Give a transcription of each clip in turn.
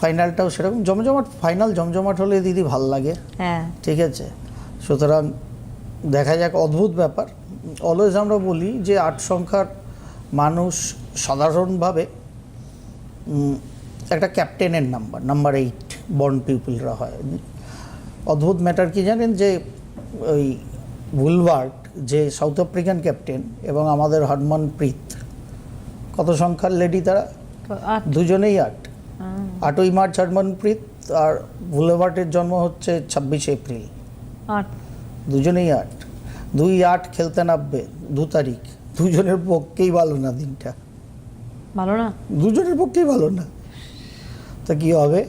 ফাইনালটাও সেরকম জমজমাট ফাইনাল জমজমাট হলে দিদি ভালো লাগে। হ্যাঁ। ঠিক আছে? সুতরাং দেখা যাক অদ্ভুত ব্যাপার। অলওয়েজ আমরা বলি যে আট সংখ্যার মানুষ সাধারণভাবে একটা ক্যাপ্টেনের নাম্বার নাম্বার এইট বর্ন পিপলরা হয়। অদ্ভুত ম্যাটার কি জানেন যে ওই উইলবার্ট যে সাউথ আফ্রিকান ক্যাপ্টেন এবং আমাদের হরমনপ্রীত কত সংখ্যার লেডি তারা? দুজনেই আট। আটই মার্চ হরমনপ্রীত আর বুলেভার্টের জন্ম হচ্ছে ছাব্বিশে এপ্রিল। আট। দুজনেই আট। দুই আট খেলতে নামবে দু তারিখ। দুজনের পক্ষেই ভালো না দিনটা। ভালো না? দুজনের পক্ষেই ভালো না। তা কি হবে?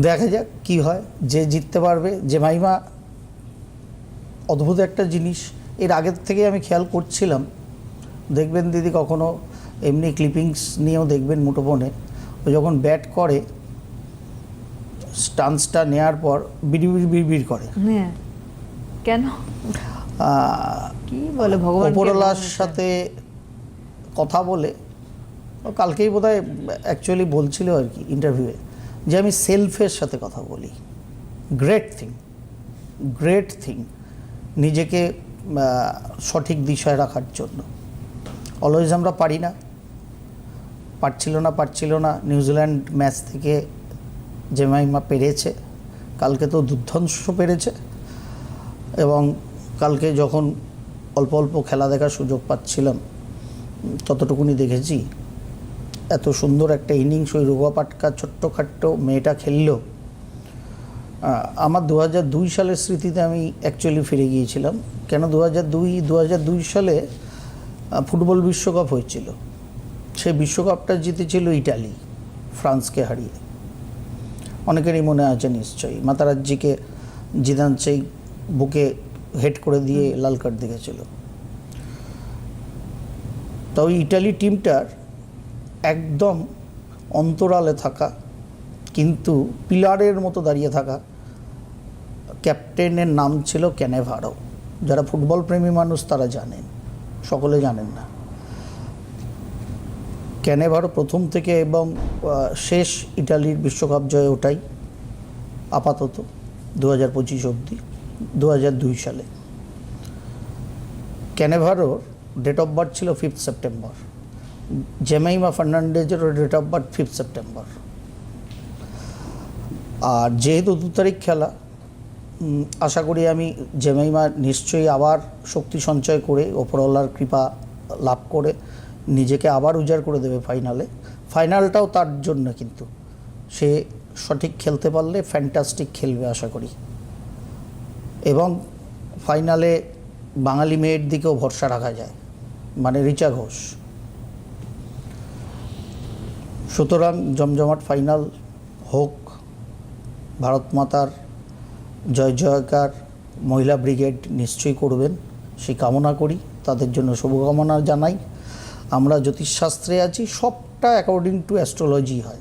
দেখা যাক কি হয়। যে জিততে পারবে। যে মাইমা অদ্ভুত একটা জিনিস। এর আগের থেকে আমি খেয়াল করছিলাম। দেখবেন দিদি কখনো এমনি ক্লিপিংস নিয়েও দেখবেন মুঠোফোনে। ও যখন ব্যাট করে স্টান্সটা নেওয়ার পর বিড়বিড় বিড়বিড় করে। হ্যাঁ। কেন? কি বলে ভগবান ওপরওয়ালার সাথে কথা বলে কালকেই বোধ হয় অ্যাকচুয়ালি বলছিল আর কি ইন্টারভিউয়ে যে আমি সেলফের সাথে কথা বলি। গ্রেট থিং গ্রেট থিং নিজেকে সঠিক দিশায় রাখার জন্য। অলওয়েজ আমরা পারি না। পারছিল না পারছিল না। নিউজিল্যান্ড ম্যাচ থেকে জেমাইমা পেরেছে। কালকে তো দুর্ধংস পেরেছে। এবং কালকে যখন অল্প অল্প খেলা দেখার সুযোগ পাচ্ছিলাম, ততটুকুনি দেখেছি। এত সুন্দর একটা ইনিংস ওই রোগা পাটকা ছোট্টখাট্ট মেয়েটা খেললো। আমার দু দুই সালের স্মৃতিতে আমি অ্যাকচুয়ালি ফিরে গিয়েছিলাম। কেন দু হাজার দুই দু সালে ফুটবল বিশ্বকাপ হয়েছিল। সেই বিশ্বকাপটা জিতেছিল ইটালি ফ্রান্সকে হারিয়ে। অনেকেরই মনে আছে নিশ্চয়ই মাতারাজ্জিকে জিদান সেই বুকে হেড করে দিয়ে লাল কার্ড দেখেছিল। তো ওই ইটালি টিমটার একদম অন্তরালে থাকা কিন্তু পিলারের মতো দাঁড়িয়ে থাকা ক্যাপ্টেনের নাম ছিল ক্যানেভারো যারা ফুটবল প্রেমী মানুষ তারা জানেন সকলে জানেন না। ক্যানেভারো প্রথম থেকে এবং শেষ ইটালির বিশ্বকাপ জয় ওটাই আপাতত দু হাজার পঁচিশ অবধি দু হাজার দুই সালে। ক্যানেভারোর ডেট অফ বার্থ ছিল fifth September Jemimah ফার্নান্ডেজেরও date of birth fifth September আর যেহেতু দু তারিখ খেলা আশা করি আমি জেমাইমা নিশ্চয়ই আবার শক্তি সঞ্চয় করে ওপরওয়ালার কৃপা লাভ করে নিজেকে আবার উজাড় করে দেবে ফাইনালে। ফাইনালটাও তার জন্য কিন্তু। সে সঠিক খেলতে পারলে ফ্যান্টাস্টিক খেলবে আশা করি। এবং ফাইনালে বাঙালি মেয়ের দিকেও ভরসা রাখা যায় মানে রিচা ঘোষ। সুতরাং জমজমাট ফাইনাল হোক, ভারত মাতার জয় জয়কার মহিলা ব্রিগেড নিশ্চয়ই করবেন সেই কামনা করি, তাদের জন্য শুভকামনা জানাই। আমরা জ্যোতিষশাস্ত্রে আছি সবটা অ্যাকর্ডিং টু অ্যাস্ট্রোলজি হয়।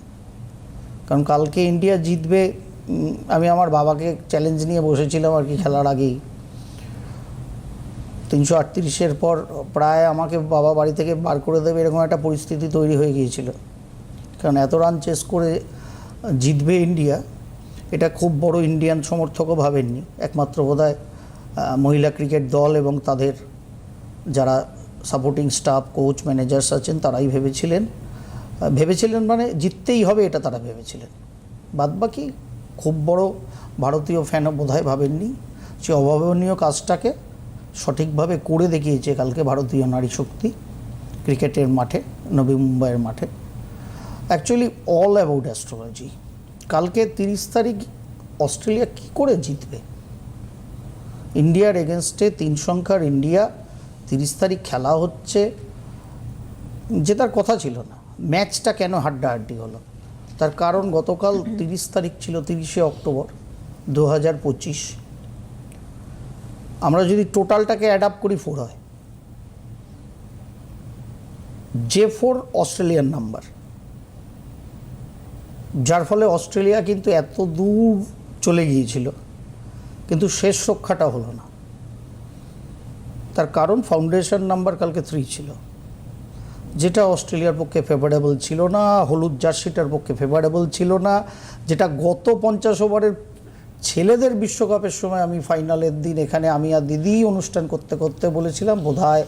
কারণ কালকে ইন্ডিয়া জিতবে আমি আমার বাবাকে চ্যালেঞ্জ নিয়ে বসেছিলাম আর কি খেলার আগেই। তিনশো আটত্রিশের পর প্রায় আমাকে বাবা বাড়ি থেকে বার করে দেবে এরকম একটা পরিস্থিতি তৈরি হয়ে গিয়েছিল। কারণ এত রান চেস করে জিতবে ইন্ডিয়া এটা খুব বড় ইন্ডিয়ান সমর্থকও ভাবেননি। একমাত্র আহ, মহিলা ক্রিকেট দল এবং তাদের যারা সাপোর্টিং স্টাফ কোচ ম্যানেজার্স আছেন তারাই ভেবেছিলেন। ভেবেছিলেন মানে জিততেই হবে এটা তারা ভেবেছিলেন। বাদবাকি খুব বড় ভারতীয় ফ্যানও বোধহয় ভাবেননি। সে অভাবনীয় কাজটাকে সঠিকভাবে করে দেখিয়েছে কালকে ভারতীয় নারী শক্তি ক্রিকেটের মাঠে, নবী মুম্বাইয়ের মাঠে। অ্যাকচুয়ালি অল অ্যাবাউট অ্যাস্ট্রোলজি কালকে তিরিশ তারিখ অস্ট্রেলিয়া কী করে জিতবে? ইন্ডিয়ার এগেনস্টে তিন সংখ্যার ইন্ডিয়া তিরিশ তারিখ খেলা হচ্ছে জেতার কথা ছিল না। ম্যাচটা কেন হাড্ডাহাড্ডি হলো? তার কারণ গতকাল তিরিশ তারিখ ছিল তিরিশে অক্টোবর দু হাজার পঁচিশ। আমরা যদি টোটালটাকে অ্যাডাপ্ট করি ফোর হয়। জে ফোর অস্ট্রেলিয়ান নাম্বার যার ফলে অস্ট্রেলিয়া কিন্তু এত দূর চলে গিয়েছিল কিন্তু শেষ রক্ষাটা হলো না। তার কারণ ফাউন্ডেশন নাম্বার কালকে থ্রি ছিল। যেটা অস্ট্রেলিয়ার পক্ষে ফেভারেবল ছিল না হলুদ জার্সিটার পক্ষে ফেভারেবল ছিল না যেটা গত পঞ্চাশ ওভারের ছেলেদের বিশ্বকাপের সময় আমি ফাইনালের দিন এখানে আমি আর দিদি অনুষ্ঠান করতে করতে বলেছিলাম বোধহয়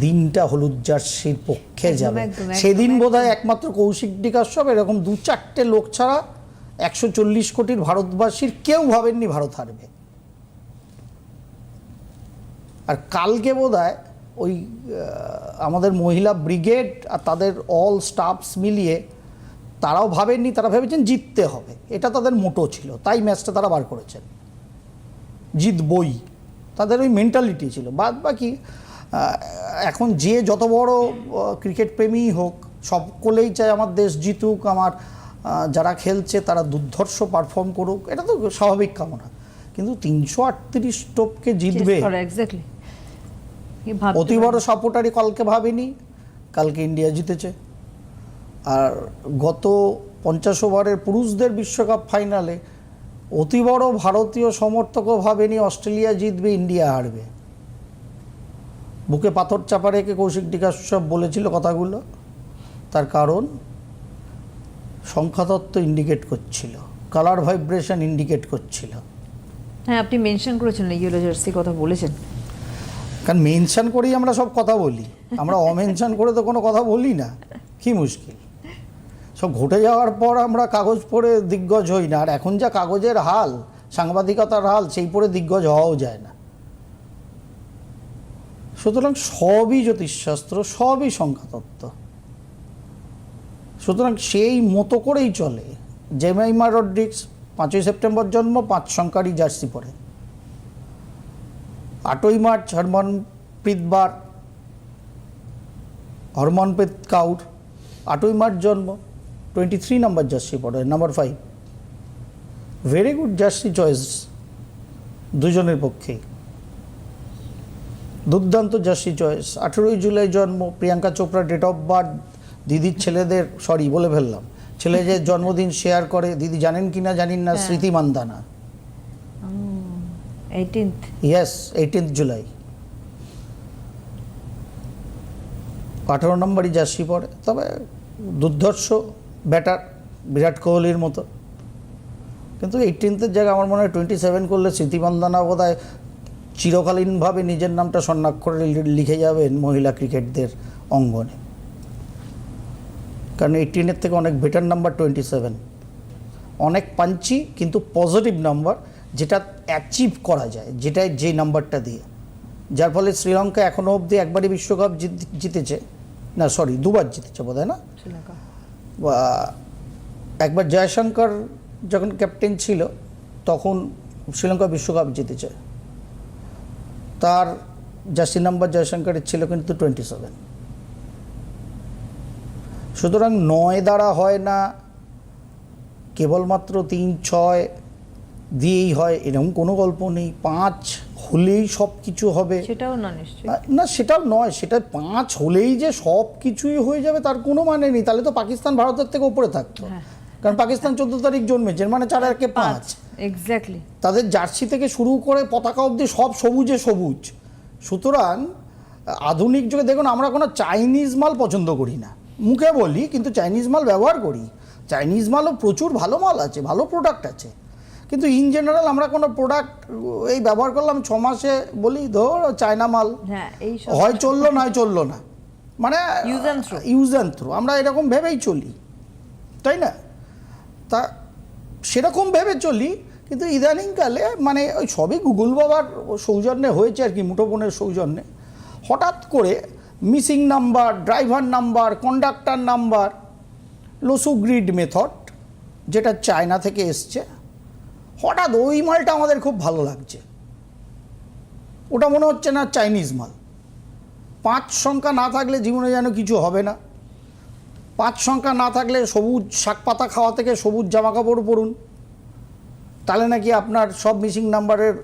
দিনটা হলুদ জার্সির পক্ষে যাবে। সেদিন। বোধহয় একমাত্র কৌশিক বিকাশব এরকম দু চারটে লোক ছাড়া একশো চল্লিশ কোটির ভারতবাসীর কেউ ভাবেননি ভারত হারবে। আর কালকে বোধহয় ওই আমাদের মহিলা ব্রিগেড আর তাদের অল স্টাফস মিলিয়ে তারাও ভাবেননি তারা ভেবেছেন জিততে হবে। এটা তাদের মোটো ছিল। তাই ম্যাচটা তারা বার করেছেন। জিতবই তাদের ওই মেন্টালিটি ছিল। বাদ বাকি এখন যে যত বড় ক্রিকেট প্রেমীই হোক সকলেই চায় আমার দেশ জিতুক আমার যারা খেলছে তারা দুর্ধর্ষ পারফর্ম করুক। এটা তো স্বাভাবিক কামনা। কিন্তু তিনশো আটত্রিশ টোপকে জিতবে। এক্স্যাক্টলি অতি বড় সাপোর্টারই কালকে ভাবিনি? কালকে ইন্ডিয়া জিতেছে। আর গত পঞ্চাশ ওভারের পুরুষদের বিশ্বকাপ ফাইনালে অতি বড় ভারতীয় সমর্থকও ভাবেনি অস্ট্রেলিয়া জিতবে ইন্ডিয়া হারবে। বুকে পাথর চাপা রেখে কৌশিক বিকাশ সব বলেছিল কথাগুলো। তার কারণ সংখ্যাতত্ত্ব ইন্ডিকেট করছিল কালার ভাইব্রেশন ইন্ডিকেট করছিল। হ্যাঁ আপনি মেনশন করেছেন ইয়েলো জার্সি কথা বলেছেন। কারণ মেনশন করেই আমরা সব কথা বলি। আমরা অমেনশন করে তো কোনো কথা বলি না। কি মুশকিল। সব ঘটে যাওয়ার পর আমরা কাগজ পড়ে দিগ্গজ হই না। আর এখন যা কাগজের হাল, সাংবাদিকতার হাল, সেই পরে দিগ্গজ হওয়াও যায় না। সুতরাং সবই জ্যোতিষশাস্ত্র, সবই সংখ্যাতত্ত্ব। সুতরাং সেই মতো করেই চলে। জেমাইমা রড্রিক্স পাঁচই সেপ্টেম্বর জন্ম, পাঁচ সংখ্যারই জার্সি পরে আটই মার্চ হরমনপ্রীত বার হরমনপ্রীত কাউর আটই মার্চ জন্ম টোয়েন্টি থ্রি নাম্বার জার্সি পড়ে number five very good jersey choice দুজনের পক্ষেই। দুর্দান্ত জার্সি চয়েস আঠেরোই জুলাই জন্ম Priyanka Chopra date of birth দিদির ছেলেদের সরি বলে ফেললাম। ছেলেদের জন্মদিন শেয়ার করে দিদি জানেন কি না জানিন না হ্যাঁ। Smriti Mandhana. Eighteenth yes eighteenth July আঠারো নম্বরই জার্সি পড়ে তবে দুর্ধর্ষ ব্যাটার বিরাট কোহলির মতো। কিন্তু এইটিনথের জায়গায় আমার মনে হয় টোয়েন্টি সেভেন করলে স্মৃতিমান্দানা বোধ হয় চিরকালীনভাবে নিজের নামটা লি- লিখে যাবেন মহিলা ক্রিকেটদের অঙ্গনে। কারণ এইটিনের থেকে অনেক বেটার নাম্বার টোয়েন্টি সেভেন অনেক পাঞ্চি কিন্তু পজিটিভ নাম্বার যেটা অ্যাচিভ করা যায় যেটা যে নাম্বারটা দিয়ে। যার ফলে শ্রীলঙ্কা এখনও অবধি একবারই বিশ্বকাপ জিত- জিতেছে। না সরি দুবার জিতেছে বোধ হয় না বা একবার জয়শঙ্কর যখন ক্যাপ্টেন ছিল তখন শ্রীলঙ্কা বিশ্বকাপ জিতেছে। তার জার্সি নাম্বার জয়শঙ্করের ছিল কিন্তু টোয়েন্টি সেভেন সুতরাং নয় দ্বারা হয় না কেবলমাত্র তিন ছয় দিয়েই হয় এরকম কোনো গল্প নেই। পাঁচ হলেই সব কিছু হবে। সেটাও না নিশ্চয়ই। না সেটাও নয় সেটা পাঁচ হলেই যে সব কিছুই হয়ে যাবে তার কোনো মানে নেই। তাহলে তো পাকিস্তান ভারতের থেকে উপরে থাকতো। হ্যাঁ। কারণ পাকিস্তান চোদ্দ তারিখ জন্মেছে মানে চার একে পাঁচ এক্স্যাক্টলি তাদের জার্সি থেকে শুরু করে পতাকা অবধি সব সবুজে সবুজ। সুতরাং আধুনিক যুগে দেখুন আমরা কোনো চাইনিজ মাল পছন্দ করি না। মুখে বলি কিন্তু চাইনিজ মাল ব্যবহার করি। চাইনিজ মালও প্রচুর ভালো মাল আছে ভালো প্রোডাক্ট আছে। কিন্তু ইন জেনারেল আমরা কোনো প্রোডাক্ট এই ব্যবহার করলাম ছ মাসে বলি ধর চায়না মাল। হ্যাঁ হয় চলল নয় চলল না। মানে. ইউজ অ্যান্ড থ্রো আমরা এরকম ভেবেই চলি। তাই না? তা সেরকম ভেবে চলি কিন্তু ইদানিংকালে মানে ওই সবই গুগল বাবার সৌজন্যে হয়েছে আর কি মুঠোফোনের সৌজন্যে। হঠাৎ করে missing number driver number conductor number Lo Shu grid method যেটা চায়না থেকে এসছে হঠাৎ ওই মালটা আমাদের খুব ভালো লাগছে। ওটা মনে হচ্ছে না চাইনিজ মাল। পাঁচ সংখ্যা না থাকলে জীবনে যেন কিছু হবে না। পাঁচ সংখ্যা না থাকলে সবুজ শাক পাতা খাওয়া থেকে সবুজ জামা কাপড় পরুন। তাহলে নাকি আপনার সব মিসিং নাম্বারের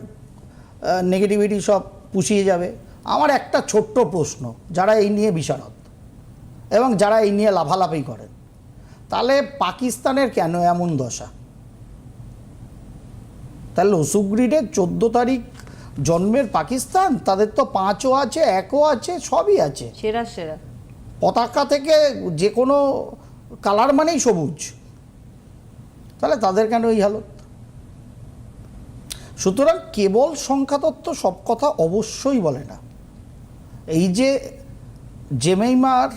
নেগেটিভিটি সব পুষিয়ে যাবে। আমার একটা ছোট্ট প্রশ্ন, যারা এই নিয়ে বিশারদ এবং যারা এই নিয়ে লাফালাফি করেন, তাহলে পাকিস্তানের কেন এমন দশা? তাহলে লসুগ্রিডের চোদ্দ তারিখ জন্মের পাকিস্তান তাদের তো পাঁচও আছে একও আছে সবই আছে। সেরা সেরা। পতাকা থেকে যে কোনো কালার মানেই সবুজ। তাহলে তাদের কেন এই হালত? সুতরাং কেবল সংখ্যাতত্ত্ব সব কথা অবশ্যই বলে না। এই যে জেমেইমার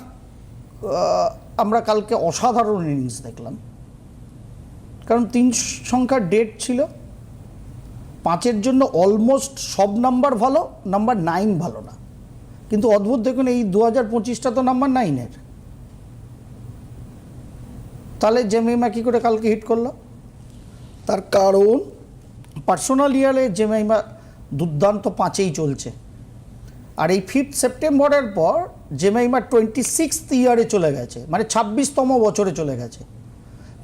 আমরা কালকে অসাধারণ ইনিংস দেখলাম। কারণ তিন সংখ্যার ডেট ছিল। পাঁচের জন্য অলমোস্ট সব নাম্বার ভালো নাম্বার নাইন ভালো না। কিন্তু অদ্ভুত দেখুন, এই দু হাজার পঁচিশটা তো নাম্বার নাইনের তাহলে জেমেইমা কী করে কালকে হিট করল। তার কারণ পার্সোনাল ইয়ারে জেমেইমা দুর্দান্ত পাঁচেই চলছে। আর এই ফিফথ সেপ্টেম্বরের পর জেমেইমা টোয়েন্টি সিক্স ইয়ারে চলে গেছে মানে ছাব্বিশতম বছরে চলে গেছে।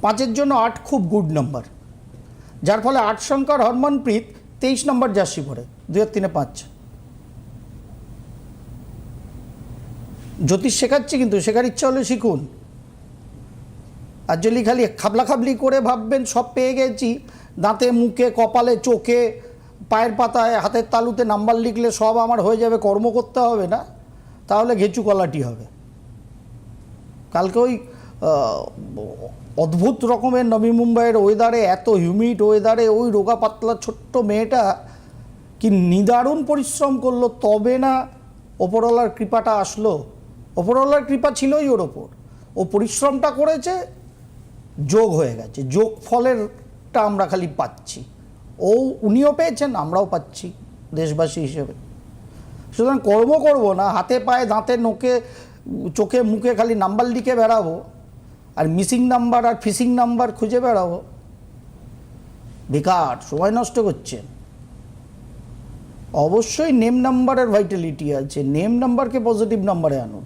পাঁচের জন্য আট খুব গুড নাম্বার যার ফলে আট সংখ্যার হরমনপ্রীত তেইশ নম্বর জার্সি পরে দু হাজার তিনে পাঁচ। জ্যোতিষ শেখাচ্ছে কিন্তু, শেখার ইচ্ছা হলে শিখুন। আর যদি খালি খাবলাখাবলি করে ভাববেন, সব পেয়ে গেছি। দাঁতে, মুখে, কপালে, চোখে, পায়ের পাতায়, হাতের তালুতে নাম্বার লিখলে সব আমার হয়ে যাবে, কর্ম করতে হবে না। তাহলে ঘেঁচু কলাটি হবে। কালকে ওই অদ্ভুত রকমের নবী মুম্বাইয়ের ওয়েদারে এত হিউমিড ওয়েদারে ওই রোগা পাতলা ছোট্ট মেয়েটা কি নিদারুণ পরিশ্রম করল, তবে না ওপরওয়ালার কৃপাটা আসলো। ওপরওয়ালার কৃপা ছিলই ওর ওপর। ও পরিশ্রমটা করেছে, যোগ হয়ে গেছে। যোগ ফলেরটা আমরা খালি পাচ্ছি। ও, উনিও পেয়েছেন, আমরাও পাচ্ছি দেশবাসী হিসেবে। সুতরাং কর্ম করব না, হাতে পায়ে দাঁতে, নোকে, চোখে, মুখে খালি নাম্বার লিখে বেড়াবো। আর মিসিং নাম্বার আর ফিসিং নাম্বার খুঁজে বেড়াবো বেকার, সময় নষ্ট করছেন অবশ্যই নেম নাম্বারের ভাইটালিটি আছে। নেম নাম্বারকে পজিটিভ নাম্বারে আনুন।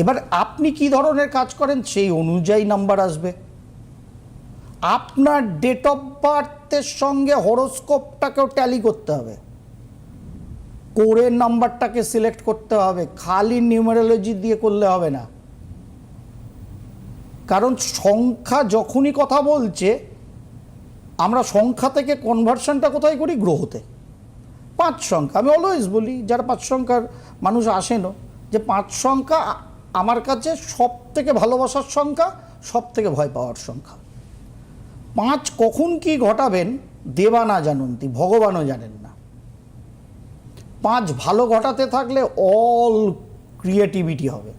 এবার আপনি কি ধরনের কাজ করেন, সেই অনুযায়ী নাম্বার আসবে। আপনার ডেট অফ বার্থের সঙ্গে হরোস্কোপটাকেও ট্যালি করতে হবে। কোরের নাম্বারটাকে সিলেক্ট করতে হবে। খালি নিউমারোলজি দিয়ে করলে হবে না। কারণ সংখ্যা যখনই কথা বলছে, আমরা সংখ্যা থেকে কনভার্সনটা কোথায় করি? গ্রহতে। পাঁচ সংখ্যা। আমি অলওয়েজ বলি, যারা পাঁচ সংখ্যার মানুষ আসেনও, যে পাঁচ সংখ্যা আমার কাছে সব থেকে ভালোবাসার সংখ্যা সব থেকে ভয় পাওয়ার সংখ্যা। পাঁচ কখন কি ঘটাবেন, দেবা না জানন্তি, ভগবানও জানেন না। পাঁচ ভালো ঘটাতে থাকলে অল ক্রিয়েটিভিটি হবে।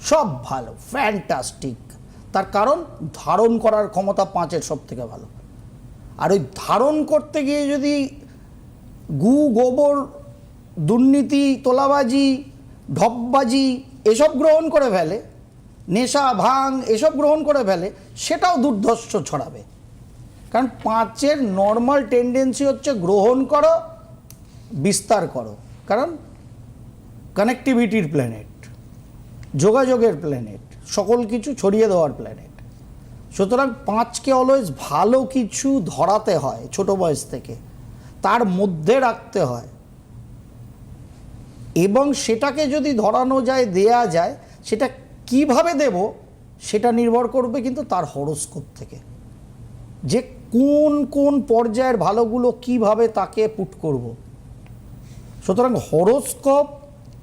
সব ভালো ফ্যান্টাস্টিক তার কারণ ধারণ করার ক্ষমতা পাঁচের সব থেকে ভালো। আর ওই ধারণ করতে গিয়ে যদি গু, গোবর, দুর্নীতি, তোলাবাজি, ঢপবাজি এসব গ্রহণ করে ফেলে, নেশা, ভাং এসব গ্রহণ করে ফেলে, সেটাও দুর্ধর্ষ ছড়াবে। কারণ পাঁচের নর্মাল টেন্ডেন্সি হচ্ছে গ্রহণ করো, বিস্তার করো। কারণ কানেক্টিভিটির প্ল্যানেট যোগাযোগের প্ল্যানেট সকল কিছু ছড়িয়ে দেওয়ার প্ল্যানেট সুতরাং পাঁচকে অলওয়েজ ভালো কিছু ধরাতে হয় ছোট বয়স থেকে। তার মধ্যে রাখতে হয়। এবং সেটাকে যদি ধরানো যায়, দেয়া যায়, সেটা কীভাবে দেব, সেটা নির্ভর করবে কিন্তু তার হরস্কোপ থেকে। যে কোন কোন পর্যায়ের ভালোগুলো কীভাবে তাকে পুট করব। সুতরাং হরস্কোপ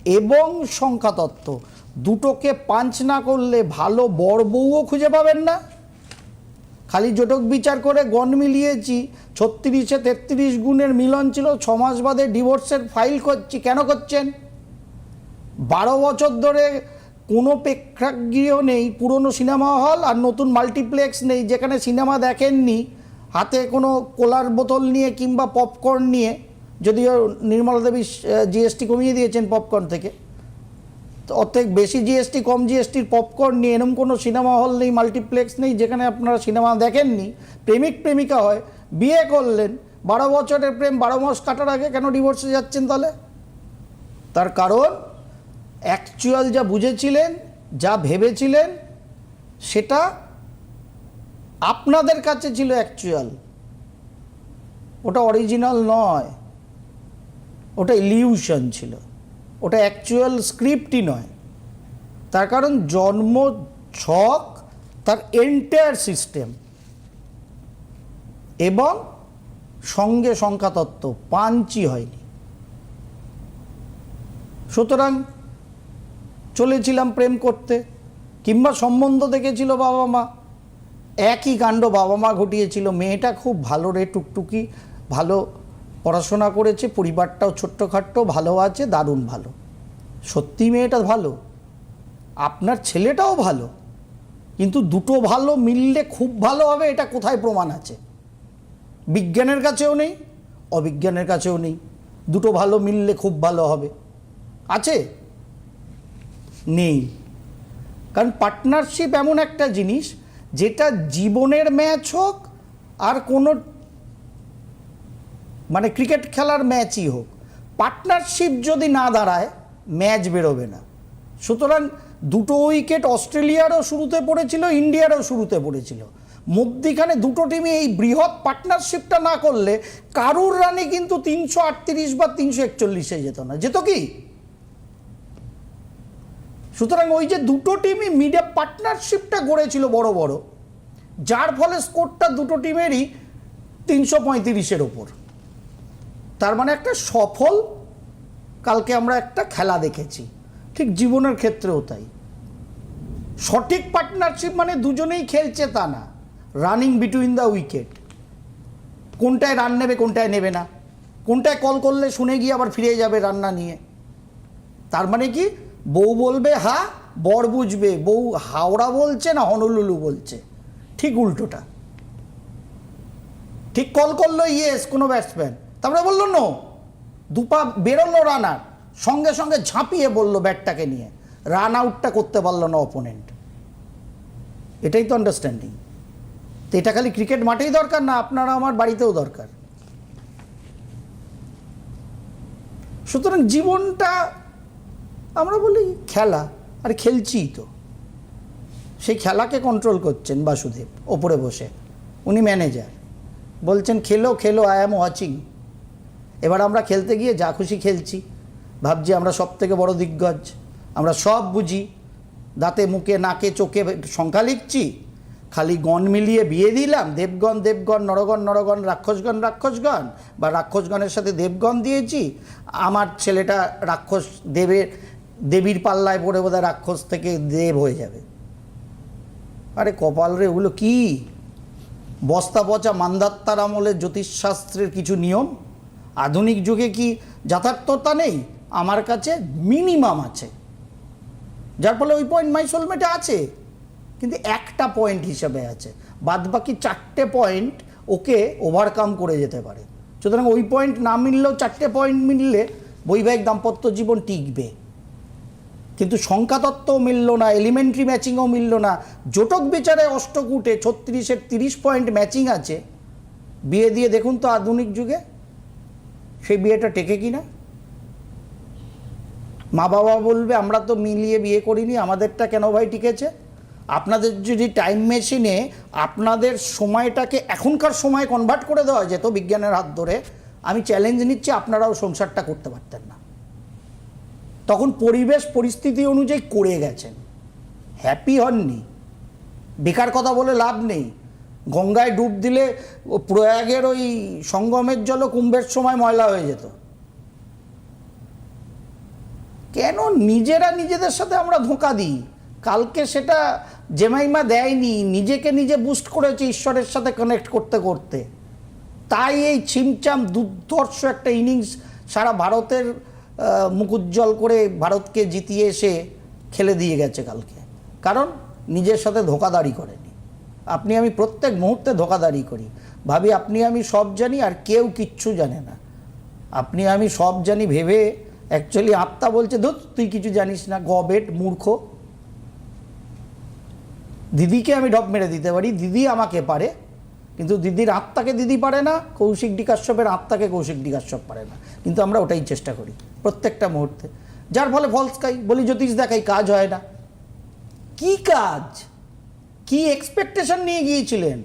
এবং সংখ্যাতত্ত্ব দুটোকে পাঞ্চ না করলে ভালো বড় বউও খুঁজে পাবেন না। খালি জোটক বিচার করে গণ মিলিয়েছি, ছত্রিশে তেত্রিশ গুণের মিলন ছিল, ছ মাস বাদে ডিভোর্সের ফাইল করছি, কেন করছেন? বারো বছর ধরে কোনো প্রেক্ষাগৃহ নেই, পুরনো সিনেমা হল আর নতুন মাল্টিপ্লেক্স নেই, যেখানে সিনেমা দেখেননি, হাতে কোনো কোলার বোতল নিয়ে কিংবা পপকর্ন নিয়ে, যদিও নির্মলা দেবী জিএসটি কমিয়ে দিয়েছেন পপকর্ন থেকে। অর্ধেক বেশি জিএসটি কম জিএসটির পপকর্ন নিয়ে এরকম কোনো সিনেমা হল নেই মাল্টিপ্লেক্স নেই, যেখানে আপনারা সিনেমা দেখেননি। প্রেমিক, প্রেমিকা হয়, বিয়ে করলেন, বারো বছরের প্রেম, বারো মাস কাটার আগে কেন ডিভোর্সে যাচ্ছেন তাহলে? তার কারণ অ্যাকচুয়াল যা বুঝেছিলেন, যা ভেবেছিলেন, সেটা আপনাদের কাছে ছিল অ্যাকচুয়াল ওটা অরিজিনাল নয়, ওটা ইলিউশন ছিল। ওটা অ্যাকচুয়াল স্ক্রিপ্টই নয়। তার কারণ জন্ম ছক, তার এন্টায়ার সিস্টেম এবং সঙ্গে সংখ্যাতত্ত্ব পাঞ্চই হয়নি। সুতরাং চলেছিলাম প্রেম করতে, কিংবা সম্বন্ধ দেখেছিল বাবা মা। একই কাণ্ড বাবা মা ঘটিয়েছিল। মেয়েটা খুব ভালো রে, টুকটুকি, ভালো পড়াশোনা করেছে, পরিবারটাও ছোট্টখাট্ট, ভালো আছে, দারুণ ভালো। সত্যি মেয়েটা ভালো। আপনার ছেলেটাও ভালো। কিন্তু দুটো ভালো মিললে খুব ভালো হবে, এটা কোথায় প্রমাণ আছে? বিজ্ঞানের কাছেও নেই, অবিজ্ঞানের কাছেও নেই। দুটো ভালো মিললে খুব ভালো হবে। আছে? নেই। কারণ পার্টনারশিপ এমন একটা জিনিস, যেটা জীবনের ম্যাচ হোক আর কোনো মানে ক্রিকেট খেলার ম্যাচই হোক, পার্টনারশিপ যদি না দাঁড়ায়, ম্যাচ বেরোবে না। সুতরাং দুটো উইকেট অস্ট্রেলিয়ারও শুরুতে পড়েছিল, ইন্ডিয়ারও শুরুতে পড়েছিল। মধ্যিখানে দুটো টিমই এই বৃহৎ পার্টনারশিপটা না করলে কারুর রানে কিন্তু তিনশো আটত্রিশ বা তিনশো একচল্লিশে যেত না। যেত কি? সুতরাং ওই যে দুটো টিমই মিডে পার্টনারশিপটা গড়েছিল বড় বড়, যার ফলে স্কোরটা দুটো টিমেরই তিনশো পঁয়ত্রিশের ওপর। তার মানে একটা সফল, কালকে আমরা একটা খেলা দেখেছি। ঠিক জীবনের ক্ষেত্রেও তাই। সঠিক পার্টনারশিপ মানে দুজনেই খেলছে তা না। রানিং বিটুইন দ্য উইকেট কোনটায় রান নেবে, কোনটায় নেবে না। কোনটায় কল করলে শুনে গিয়ে আবার ফিরে যাবে রান্না নিয়ে। তার মানে কি? বউ বলবে, হা, বর বুঝবে। বউ হাওড়া বলছে না হনলুলু বলছে? ঠিক উল্টোটা। ঠিক কল করল ইয়েস কোনো ব্যাটসম্যান তারপরে বলল, নো। দুপা বেরোলো রানার, সঙ্গে সঙ্গে ঝাঁপিয়ে বলল ব্যাটটাকে নিয়ে। রান আউটটা করতে পারল না অপোনেন্ট এটাই তো আন্ডারস্ট্যান্ডিং তো এটা খালি ক্রিকেট মাঠেই দরকার না, আপনারা আমার বাড়িতেও দরকার? সুতরাং জীবনটা আমরা বলি খেলা, আর খেলছিই তো। সেই খেলাকে কন্ট্রোল করছেন বাসুদেব, ওপরে বসে। উনি ম্যানেজার বলছেন, খেলো খেলো আই অ্যাম ওয়াচিং এবার আমরা খেলতে গিয়ে যা খুশি খেলছি। ভাবছি আমরা সব থেকে বড় দিগ্গজ। আমরা সব বুঝি। দাঁতে, মুখে, নাকে, চোখে সংখ্যা লিখছি। খালি গণ মিলিয়ে বিয়ে দিলাম। দেবগণ দেবগণ, নরগণ নরগণ, রাক্ষসগণ রাক্ষসগণ বা রাক্ষসগণের সাথে দেবগণ দিয়েছি। আমার ছেলেটা রাক্ষস দেবের দেবীর পাল্লায় পড়ে বোধহয় রাক্ষস থেকে দেব হয়ে যাবে। আরে কপাল রে, ওগুলো কী? বস্তা পচা মান্দাত্তার আমলের জ্যোতিষশাস্ত্রের কিছু নিয়ম? আধুনিক যুগে কি যথার্থতা নেই? আমার কাছে মিনিমাম আছে। যার ফলে ওই পয়েন্ট মাই সোলমেটে আছে। কিন্তু একটা পয়েন্ট হিসাবে আছে। বাদ বাকি চারটে পয়েন্ট ওকে ওভারকাম করে যেতে পারে। সুতরাং ওই পয়েন্ট না মিললেও চারটে পয়েন্ট মিললে বৈবাহিক দাম্পত্য জীবন টিকবে। কিন্তু সংখ্যাতত্ত্বও মিলল না এলিমেন্টারি ম্যাচিংও মিলল না। জোটক বিচারে অষ্টকুটে ছত্রিশের তিরিশ পয়েন্ট ম্যাচিং আছে। বিয়ে দিয়ে দেখুন তো আধুনিক যুগে। সেই বিয়েটা টেকে কি না মা বাবা বলবে, আমরা তো মিলিয়ে বিয়ে করিনি, আমাদেরটা কেন ভাই টিকেছে? আপনাদের যদি টাইম মেশিনে আপনাদের সময়টাকে এখনকার সময় কনভার্ট করে দেওয়া যেত বিজ্ঞানের হাত ধরে, আমি চ্যালেঞ্জ নিচ্ছি আপনারাও সংসারটা করতে পারতেন না। তখন পরিবেশ পরিস্থিতি অনুযায়ী করে গেছেন। হ্যাপি হননি। বেকার কথা বলে লাভ নেই। গঙ্গায় ডুব দিলে প্রয়াগের ওই সঙ্গমের জলও কুম্ভের সময় ময়লা হয়ে যেত। কেন নিজেরা নিজেদের সাথে আমরা ধোঁকা দিই? কালকে সেটা জেমাইমা দেয়নি, নিজেকে নিজে বুস্ট করেছে ঈশ্বরের সাথে কানেক্ট করতে করতে। তাই এই ছিমচাম দুর্ধর্ষ একটা ইনিংস সারা ভারতের উজ্জ্বল করে ভারতকে জিতিয়ে এসে খেলে দিয়ে গেছে কালকে। কারণ নিজের সাথে ধোকাদারি করেনি। আপনি আমি প্রত্যেক মুহূর্তে ধোকাদারি করি। ভাবি, আপনি আমি সব জানি আর কেউ কিচ্ছু জানে না। আপনি আমি সব জানি ভেবে অ্যাকচুয়ালি আত্মা বলছে ধুত তুই কিছু জানিস না গবেট মূর্খ। দিদিকে আমি ঢপ মেরে দিতে পারি, দিদি আমাকে পারে, কিন্তু দিদির আত্মাকে দিদি পারে না, কৌশিক ডিকাশ্যপের আত্মাকে কৌশিক ডিকাশ্যপ পারে না। কিন্তু আমরা ওটাই চেষ্টা করি, প্রত্যেকটা মুহূর্তে। যার ফলে ফলস বলি, জ্যোতিষ দেখাই, কাজ হয় না। কি কাজ? কি এক্সপেকটেশন নিয়ে গিয়েছিলেন?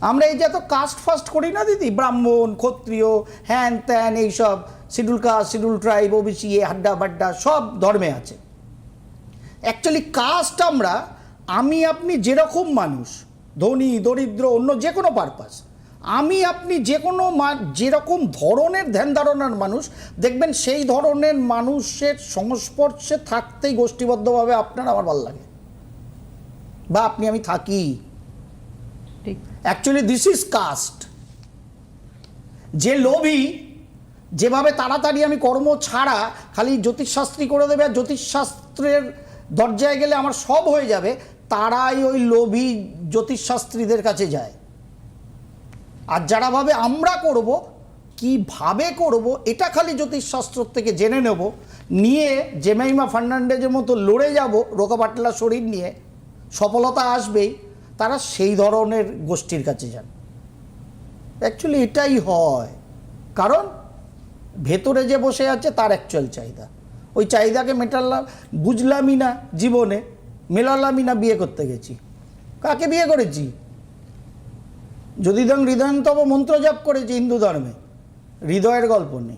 আমরা এই যে এত কাস্ট ফাস্ট করি না, দিদি? ব্রাহ্মণ, ক্ষত্রিয়, হ্যান ত্যান, এইসব, schedule caste schedule tribe OBC হাড্ডা বাড্ডা, সব ধর্মে আছে। অ্যাকচুয়ালি কাস্ট আমরা, আমি আপনি যেরকম মানুষ, ধনী, দরিদ্র, অন্য যে কোনো পারপাস আমি আপনি যে কোনো মা- যেরকম ধরনের ধ্যান ধারণার মানুষ, দেখবেন সেই ধরনের মানুষের সংস্পর্শে থাকতেই গোষ্ঠীবদ্ধভাবে আপনার আমার ভালো লাগে। বা আপনি আমি থাকি। অ্যাকচুয়ালি দিস ইজ কাস্ট যে লোভী যেভাবে তাড়াতাড়ি আমি কর্ম ছাড়া খালি জ্যোতিষশাস্ত্রী করে দেবে আর জ্যোতিষশাস্ত্রের দরজায় গেলে আমার সব হয়ে যাবে তারাই ওই লোভী জ্যোতিষশাস্ত্রীদের কাছে যায়। আর যারা ভাবে আমরা করব কীভাবে করব এটা খালি জ্যোতিষশাস্ত্র থেকে জেনে নেব। নিয়ে জেমাইমা ফার্নান্ডেজের মতো লড়ে যাব রোকাপাটলা শরীর নিয়ে। সফলতা আসবেই, তারা সেই ধরনের গোষ্ঠীর কাছে যান। অ্যাকচুয়ালি এটাই হয়। কারণ ভেতরে যে বসে আছে তার অ্যাকচুয়াল চাহিদা। ওই চাহিদাকে মেটালাম বুঝলামই না জীবনে, মেলালামই না বিয়ে করতে গেছি। কাকে বিয়ে করেছি? যদি ধরুন হৃদয়ন্তম মন্ত্র জাপ করেছি হিন্দু ধর্মে, হৃদয়ের গল্প নেই।